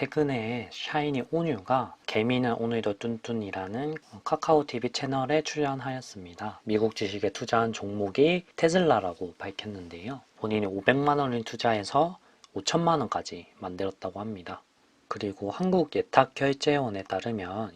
최근에 샤이니 오뉴가 개미는 오늘도 뚠뚠이라는 카카오 TV 채널에 출연하였습니다. 미국 주식에 투자한 종목이 테슬라라고 밝혔는데요. 본인이 500만 원을 투자해서 5천만 원까지 만들었다고 합니다. 그리고 한국 예탁결제원에 따르면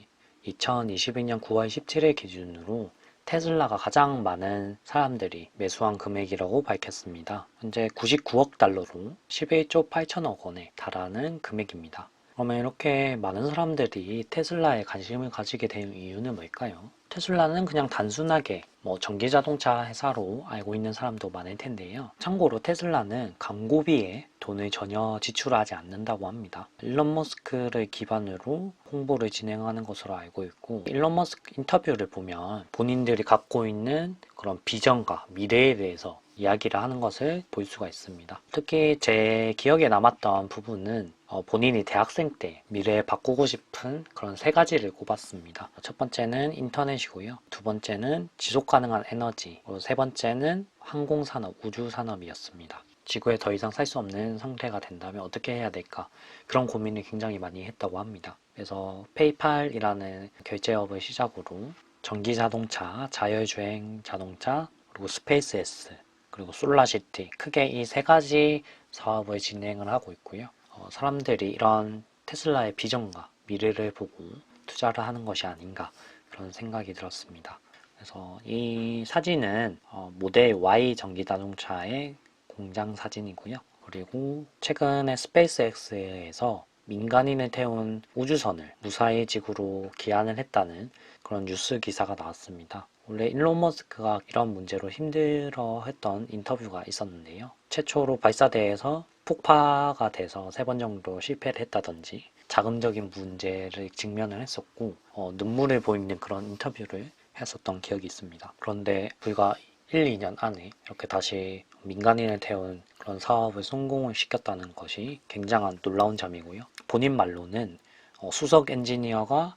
2022년 9월 17일 기준으로 테슬라가 가장 많은 사람들이 매수한 금액이라고 밝혔습니다. 현재 99억 달러로 11조 8천억 원에 달하는 금액입니다. 그러면 이렇게 많은 사람들이 테슬라에 관심을 가지게 된 이유는 뭘까요? 테슬라는 그냥 단순하게 뭐 전기 자동차 회사로 알고 있는 사람도 많을 텐데요. 참고로 테슬라는 광고비에 돈을 전혀 지출하지 않는다고 합니다. 일론 머스크를 기반으로 홍보를 진행하는 것으로 알고 있고 일론 머스크 인터뷰를 보면 본인들이 갖고 있는 그런 비전과 미래에 대해서 이야기를 하는 것을 볼 수가 있습니다. 특히 제 기억에 남았던 부분은 어, 본인이 대학생 때 미래에 바꾸고 싶은 그런 세 가지를 꼽았습니다. 첫 번째는 인터넷이고요. 두 번째는 지속 가능한 에너지, 그리고 세 번째는 항공산업, 우주산업이었습니다. 지구에 더 이상 살 수 없는 상태가 된다면 어떻게 해야 될까? 그런 고민을 굉장히 많이 했다고 합니다. 그래서 페이팔이라는 결제업을 시작으로 전기 자동차, 자율주행 자동차, 그리고 스페이스 S, 그리고 솔라시티 크게 이 세 가지 사업을 진행을 하고 있고요. 어, 사람들이 이런 테슬라의 비전과 미래를 보고 투자를 하는 것이 아닌가 그런 생각이 들었습니다. 그래서 이 사진은 어, 모델 Y 전기 자동차의 공장 사진이고요. 그리고 최근에 스페이스X에서 민간인을 태운 우주선을 무사히 지구로 귀환을 했다는 그런 뉴스 기사가 나왔습니다. 원래 일론 머스크가 이런 문제로 힘들어했던 인터뷰가 있었는데요. 최초로 발사대에서 폭파가 돼서 세 번 정도 실패를 했다든지 자금적인 문제를 직면을 했었고 어, 눈물을 보이는 그런 인터뷰를 했었던 기억이 있습니다. 그런데 불과 1, 2년 안에 이렇게 다시 민간인을 태운 그런 사업을 성공을 시켰다는 것이 굉장한 놀라운 점이고요. 본인 말로는 어, 수석 엔지니어가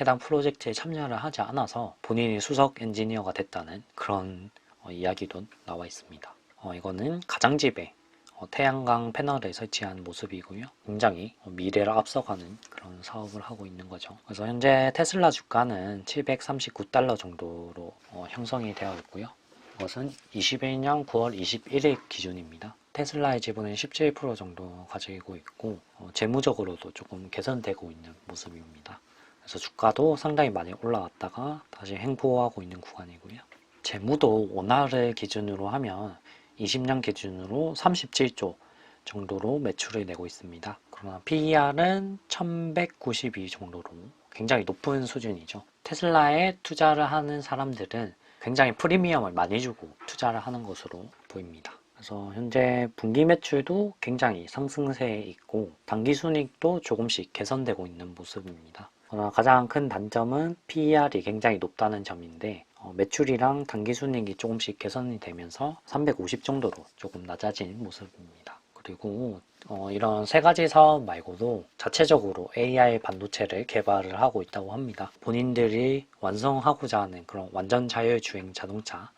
해당 프로젝트에 참여를 하지 않아서 본인이 수석 엔지니어가 됐다는 그런 어, 이야기도 나와 있습니다. 어, 이거는 가장집에 어, 태양광 패널을 설치한 모습이고요. 굉장히 어, 미래를 앞서가는 그런 사업을 하고 있는 거죠. 그래서 현재 테슬라 주가는 739달러 정도로 어, 형성이 되어 있고요. 이것은 21년 9월 21일 기준입니다. 테슬라의 지분은 17% 정도 가지고 있고 어, 재무적으로도 조금 개선되고 있는 모습입니다. 그래서 주가도 상당히 많이 올라왔다가 다시 횡보하고 있는 구간이고요. 재무도 원화를 기준으로 하면 20년 기준으로 37조 정도로 매출을 내고 있습니다. 그러나 PER은 1192 정도로 굉장히 높은 수준이죠. 테슬라에 투자를 하는 사람들은 굉장히 프리미엄을 많이 주고 투자를 하는 것으로 보입니다. 그래서 현재 분기 매출도 굉장히 상승세에 있고 단기 순이익도 조금씩 개선되고 있는 모습입니다. 그러나 가장 큰 단점은 PER이 굉장히 높다는 점인데 어, 매출이랑 단기 순이익이 조금씩 개선이 되면서 350 정도로 조금 낮아진 모습입니다. 그리고 어, 이런 세 가지 사업 말고도 자체적으로 AI 반도체를 개발을 하고 있다고 합니다. 본인들이 완성하고자 하는 그런 완전 자율주행 자동차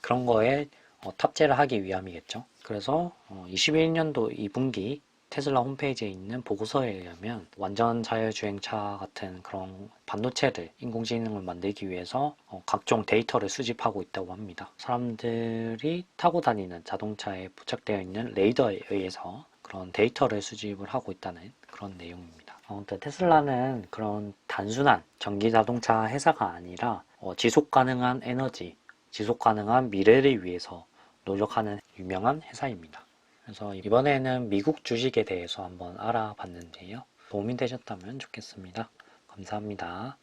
그런 거에 어, 탑재를 하기 위함이겠죠. 그래서 어, 21년도 2분기 테슬라 홈페이지에 있는 보고서에 의하면 완전 자율주행차 같은 그런 반도체를 인공지능을 만들기 위해서 어, 각종 데이터를 수집하고 있다고 합니다. 사람들이 타고 다니는 자동차에 부착되어 있는 레이더에 의해서 그런 데이터를 수집을 하고 있다는 그런 내용입니다. 아무튼 테슬라는 그런 단순한 전기 자동차 회사가 아니라 어, 지속 가능한 에너지, 지속 가능한 미래를 위해서 노력하는 유명한 회사입니다. 그래서 이번에는 미국 주식에 대해서 한번 알아봤는데요. 도움이 되셨다면 좋겠습니다. 감사합니다.